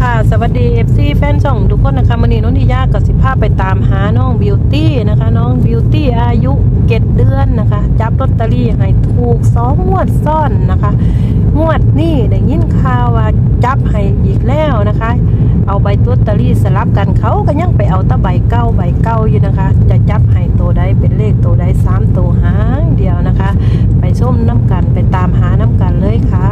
ค่ะ สวัสดี FC แฟนช่องทุกคนนะคะวันนี้น้องทิยากับสิภาพไปตามหาน้องบิวตี้นะคะ น้องบิวตี้อายุเจ็ดเดือนนะคะ จับลอตเตอรี่ให้ถูกสองงวดซ่อนนะคะ งวดนี่ได้ยินข่าวว่าจับให้อีกแล้วนะคะ เอาใบลอตเตอรี่สลับกันเขาก็ยังไปเอาตะใบเก้าใบเก้าอยู่นะคะ จะจับให้ตัวใดเป็นเลขตัวใดสามตัวหางเดียวนะคะ ไปชมน้ำกันไปตามหาน้ำกันเลยค่ะ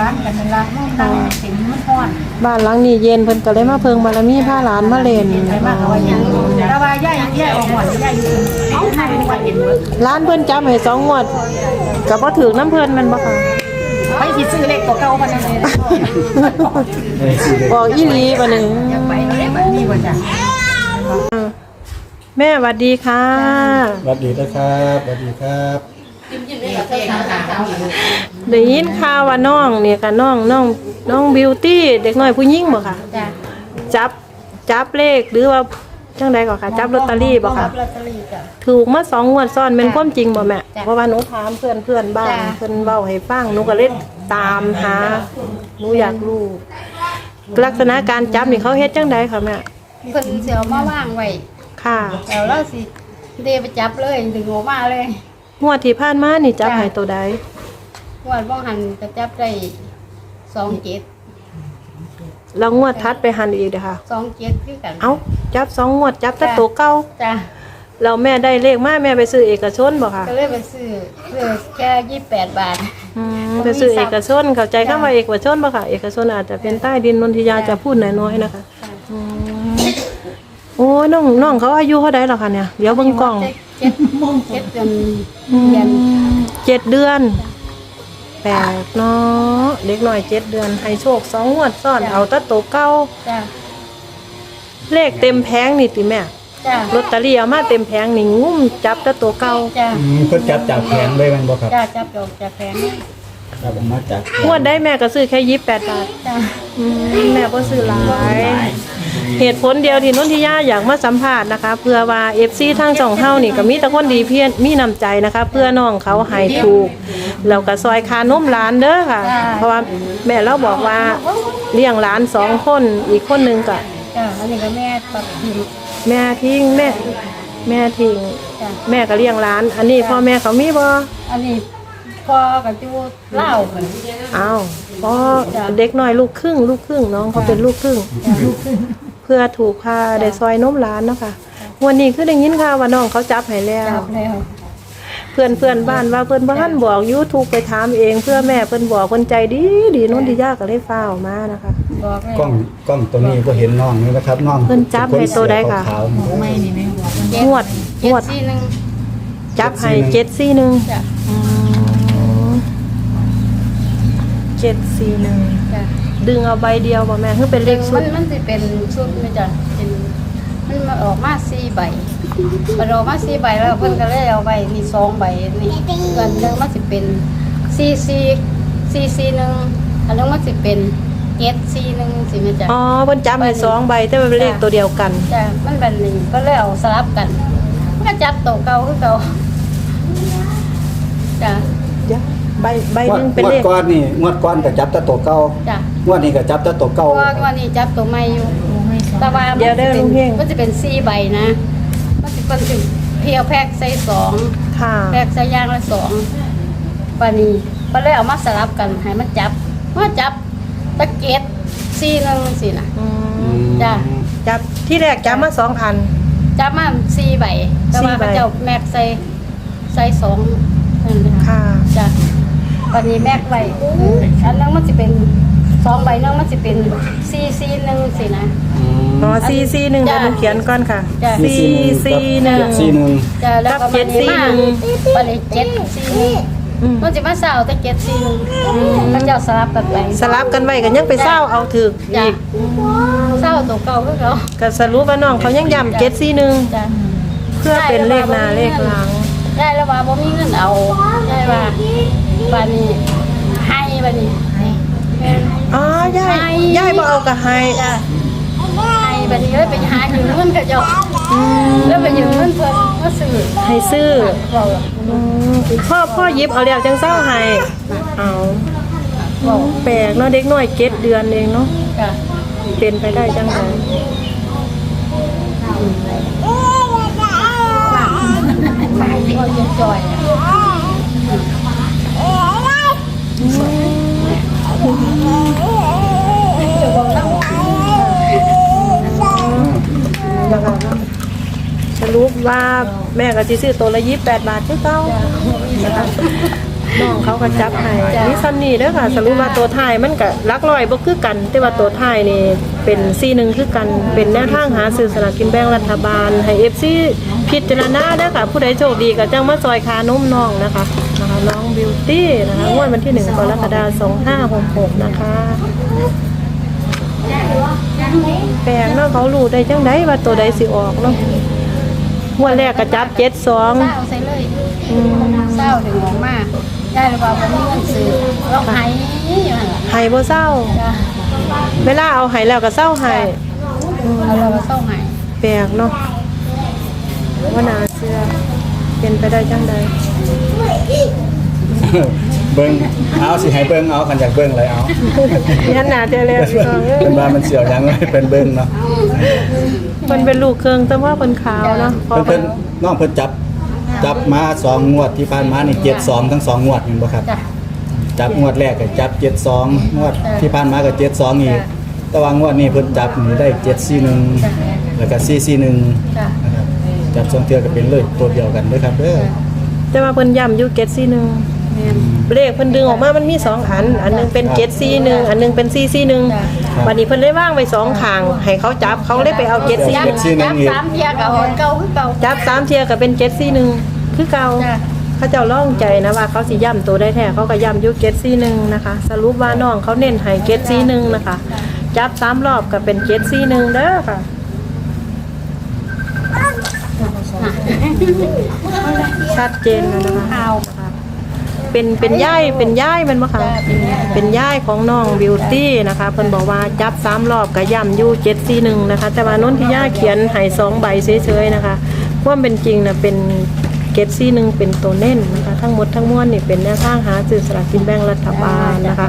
ร้านกันร้านนู่นนั่งเห็นมันฮ้อนบ้านหลังนี้เย็นเพิ่นก็เลยมาเพิงบารมีพาหลานมาเล่นไปมากเอาไว้ยังแต่ว่าย่าย่าออกหมดย่าอยู่เอาทางวันเห็นหมดร้านเพิ่นจับให้สองงวดก็บ่ถึกน้ำเพิ่นแมันบ่ค่ะไปสิซื้อเลขตัวเก่ามันนั่นเลยบอกอีหลีบัดนี้อยากไปเลขแบบนี้กว่าจ้ะแม่หวัดดีค่ะ สวัสดีนะครับสวัสดีครับ ได้ยินข่าวว่าน้องเนี่ยค่ะน้องน้องน้องบิวตี้เด็กน้อยผู้หญิงบ่ค่ะ จ้ะจับจับเลขหรือว่าจังใดก่อนค่ะ จับลอตเตอรี่บ่ค่ะลอตเตอรี่จ้ะ ถูกมาสองงวดซ้อนเป็นจ้ะความจริงบ่แม่จ้ะเพราะว่าหนูถามเพื่อนเพื่อนบ้านจ้ะ เพื่อนเบ้าให้ฟังหนูก็เลยตามหาหนูอยากรู้ลักษณะการจับนี่เขาเฮ็ดจังใดค่ะแม่เพิ่นสิเอามาว่างไว้ค่ะ แล้วเราสิเดไปจับเลยดึงออกมาเลย งวดที่ผ่านมานี่จับจ้ะ ให้ตัวใดวันบ่หันก็จับได้สองเจ็ดแล้วงวดทัดไปหันอีกเด้อค่ะ สองเจ็ดคือกัน เอ้าจับสองงวดจับแต่จ้ะ ตัวเก่าจ้ะแล้วแม่ได้เลขมาแม่ไปซื้อเอกชนบ่ค่ะก็เลยไปซื้อซื้อแค่ยี่แปดบาท อืมไปซื้อเอกชนเข้าใจคำว่าเอกชนบ่ค่ะ เอกชนอาจจะเป็นใต้ดินนนทิยาจะพูดน้อยๆนะคะอืมโอ้ยน้องน้องเขาอายุเท่าใดแล้วค่ะเนี่ยเดี๋ยวเบิ่งกล้องเจ็ดเจ็ดเดือนเดือนเจ็ดเดือนแปลกเนาะเด็กหน่อยเจ็ดเดือนให้โชคสองงวดซ้อนเอาแตะโตวเก้าจ้ะเลขเต็มแผงนี่ติแม่จ้ะลอตเตอรี่เอามาเต็มแผงนี่งุ้มจับแตะโตวเก้าจ้ะอืมเพิ่นจับจากแผงเลยแมันบ่ครับจ้ะจับดอกจับแพงจับออกมาจากแผงงวดได้แม่ก็ซื้อแค่ยี่สิบแปดบาทจ้ะอืมแม่ก็ซื้อหลาย เหตุผลเดียวที่นนทิยาอยากมาสัมภาษณ์นะคะเพื่อว่าเอฟซีทางสองเฮานี่ก็มีแต่คนดีเพียนมีน้ำใจนะคะ เพื่อน้องเขาใหายถูกแล้วก็ซอยคานมหลานเด้อค่ะ เพราะว่าแม่เราบอกว่าเลี้ยงหลานสองคนอีกคนหนึงก็จ้ะอันนี้ก็แม่ตัดหินแม่ทิ้งแม่แม่ทิ้งจ้ะแม่ก็เลี้ยงหลาน อันนี้พ่อแม่เขามีบ่อันนี้ พ่อกับจูเล่าเหมือนอ้าวพ่อเด็กน้อยลูกครึ่ง ลูกครึ่งน้องเขาเป็นลูกครึ่ง เพื่อถูกพาได้ซอยนมร้านเนาะค่ะวันนี้คือได้ยินข่าวว่าน้องเขาจับให้แล้ว จับแล้วเพื่อนเพื่อนบ้านว่าเพื่อนบ้านบอก YouTube ไปถามเองเพื่อแม่เพื่อนบอกคนใจดีดีนุ่นที่ยากก็เลยฟ้าวมานะคะ บอกเลยกล้องกล้องตัวนี้ก็เห็นน้องนี่นะครับน้องเพิ่นจับให้ตัวใดค่ะ ขาวๆนี่ไม่นี่ไม่บอกงวดงวดสี่หนึ่งจับให้เจ็ดสี่หนึ่ง จ้ะ เจ็ดสี่หนึ่งจ้ะดึงเอาใบเดียวบ่แม่คือเป็นเลขชุมัดนมันจะเป็นชุดไหมจ้ะเป็นมันมาออกมาสี่ใบมันออกมาสี่ใบแล้วเพิ่นก็เลยเอาใบนี่สองใบนี่เงินหนึงมันจะเป็นสี่สี่สี่สี่หนึ่งอันนึงมันจะเป็นเจ็ดสี่หนึ่งสิแม่จ้ะ อ๋อเพิ่นจับให้สองใบแต่ว่าเป็นเลขตัวเดียวกัน จ้ะมันเป็นนี่ก็เลยเอาสลับกันมันก็จับตัวเก่าคือเก่าจ้ะ เดี๋ยว ใบใบงหวดนึงเป็นงวเลดขก้อนนี่งวดก้อนก็จับแต่ตัวเก่าจ้ะงวดนี้ก็จับแต่ตัวเก่าเพราะว่าวันนี้จับตัวใหม่อยู่ แต่ว่ามันเดี๋ยวได้จะเป็ลุนงเฮง มันจะเป็นสี่ใบนะ มันจะเป็นเพียวแพ็กใส่สอง ค่ะ แพ็กใส่ย่างละสองปานี้ก็เลยเอามาสลับกันให้มันจับมาจับตะเกียบสี่หนึ่งสินะ อือืมมจ้ะ จับที่แรกจับมาสองอัน จับมาสี่ใบแต่ว่าสี่ใบเขาเจ้าแม็กใส่ใส่สองนั่นเลยค่ะจ้ะ ปานี้แม็กไว้อันนั้นมันจะเป็นสองใบนึงมันจะเป็นสี่สี่หนึ่งสินะอืมอ๋อซีซีหนึ่งจ้ะ เดี๋ยวหนูเขียนก่อนค่ะจ้ะ ซีซีหนึ่งซีหนึ่งจ้ะแล้วก็กับเจ็ดสี่มาหนึ่งปานี้เจ็ดสี่หนึ่งอืม มันจะมาเศร้าแต่เจ็ดสี่หนึ่งเขาเจ้าสลับกันไปสลับกันไว้กันยังไปเศร้าเอาถึกจ้ะอีกเศร้าตัวเก่าก็เขาก็สรุปว่าน้องเขายังย้ำเจ็ดซีหนึ่งจ้ะ เพื่อเป็นเลขหน้าเลขหลัง ได้แล้วว่าบ่มีเงินเอาได้ว่า บานี้ให้บานี้อ๋อย่ายย่ายบ่เอากับไฮจ้ะให้บานี้เลยไปหายืมเงินกับเจ้าแล้วไปยืมเงินเพิ่นมาซื้อให้ซื้อบอกอืมพ่อพ่อหยิบเอาแล้วจังเศร้าไฮเอาบบอกแปลกเนาะเด็กน้อยเจ็ดเดือนเองเนาะจ้ะเป็นไปได้จังไงก็ยังจอยอะเดี๋ยวบอกเล่า นะคะ สรุปว่าแม่ก็สิซื้อตัวละยี่สิบแปดบาทคือเก่าน้องเขาก็จับให้นี่ซันนี่เด้อค่ะ สรุปว่าตัวไทยมันก็หลักร้อยบ่คือกัน แต่ว่าตัวไทยนี่เป็นซีหนึ่งคือกัน เป็นแนวทางหาซื้อสลากกินแบ่งรัฐบาลให้ FC พิจารณาเด้อค่ะ ผู้ใดโชคดีก็จังมาซอยคานมน้องนะคะนะคะน้องบิวตี้นะคะงวดวันที่1กรกฎาคม2566นะคะแปลกเนาะเขารู้ได้จังไดว่าตัวใดสิออกเนาะงวดแรกก็จับเจ็ดสองเศร้าใส่เลยเศร้าถึงออกมาได้หรือเปล่าวันนี้เงินซื้อเราหายอยู่นั่นล่ะหายบ่เศร้า จ้ะเวลาเอาหายแล้วก็เศร้าหายเอาเราก็เศร้าหายแปลกเนาะ ว่านาเสื้อเป็นไปได้จังใดเบิ่งเอาสิให้เบิ่งเอาคันอยากเบิ่งเลยเอายันหนาเจอแล้วพี่น้องเอ้ยเป็นว่ามันเสียวหยังเลยเป็นเบิ่งเนาะมันเป็นลูกเครื่องแต่ว่าเป็นขาวเนาะพอเพิ่นเพิ่นน้องเพิ่นจับจับมาสองงวดที่ผ่านมานี่72ทั้งสองงวดเห็นบ่ครับจ้ะจับงวดแรกก็จับ72งวดที่ผ่านมาก็72อีกจ้ะแต่ว่างวดนี้เพิ่นจับนี่ได้741จ้ะแล้วก็441จ้ะนะครับ จับสองเทื่อก็เป็นเลยตัวเดียวกันเด้อครับเด้อแต่ว่าเพิ่นย้ำอยู่เกตซีหนึ่งแม่นเลขเพิ่นดึงออกมามันมีสองอัน อันหนึงเป็นเกตซีหนึ่งอันหนึงเป็นซีซีหนึ่งจ้ะวันนี้เพิ่นได้ว่างไว้สองข้างให้เขาจับเขาเลยไปเอาเกตซีจับหนึ่งจับสามเทียกับหอนเก่าคือเก่าจับสามเทียก็เป็นเกตซีหนึ่งคือเก่าจ้ะเขาเจ้าล่องใจนะว่าเขาสิย่ำตัวได้แท้เขาก็ย่ำอยุเกตซีหนึ่งนะคะ สรุปว่าน้องเขาเน้นให้เกตซีหนึ่งนะคะ จับสามรอบก็เป็นเกตซีหนึ่งเด้อค่ะ ชัดเจนแล้วนะคะเอาเป็นเป็นย่ายเป็นย่ายแมันบ่คะจ้ะเป็นย่ายเป็นย่ายของน้องบิวตี้นะคะเพิ่นบอกว่าจับสามรอบก็ย่ำอยู่เจ็ดสี่หนึ่งนะคะ แต่ว่านนทิยาเขียนให้สองใบเฉยๆนะคะความเป็นจริงนะเป็นเกตซี่หนึ่งเป็นตัวเน่นนะคะ ทั้งหมดทั้งมวลนี่เป็นแนวทางหาซื้อสลากกินแบ่งรัฐบาลนะคะ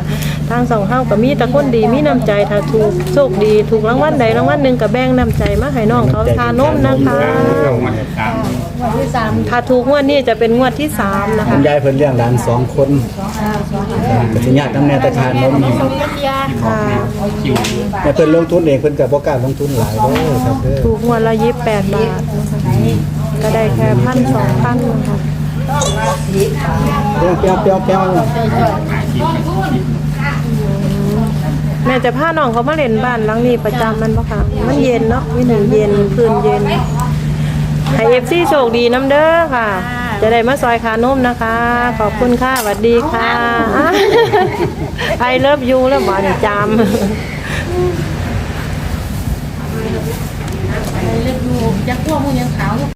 ทางสองเฮาก็มีแตะคนดีมีน้ำใจถ้าถูกโชคดีถูกรางวัลใดรางวัลหนึ่งก็แบ่งน้ำใจมาให้น้องเขาทานมนะคะวันที่สามถ้าถูกงวดนี้จะเป็นงวดที่สามนะคุคะณยายเพิ่นเลี้ยงหลานสองคนก็สิยากนำแน่แต่ทานนมนี่สองกันยาค่ะแม่เพิ่นลงทุนเองเพิ่นก็บ่กล้าลงทุนหลายเด้อครับเด้อถูกงวดละยี่แปดบาทนะคะก็ได้แค่พันสองพันนะคะเปียวเปียวเปียวเปียว แม่จะพาน้องเขามาเล่นบ้านหลังนี้ประจำมันปะคะมันเย็นเนาะวิหนึ่งเย็นพื้นเย็นให้เอฟซีโชคดีน้ำเด้อค่ะ จะได้มาซอยคานุ่มนะคะ ขอบคุณค่ะสวัสดีค่ะไอเลิฟยูแล้วบ้านจามเล็กดูยักษ์พวมึงยังขาว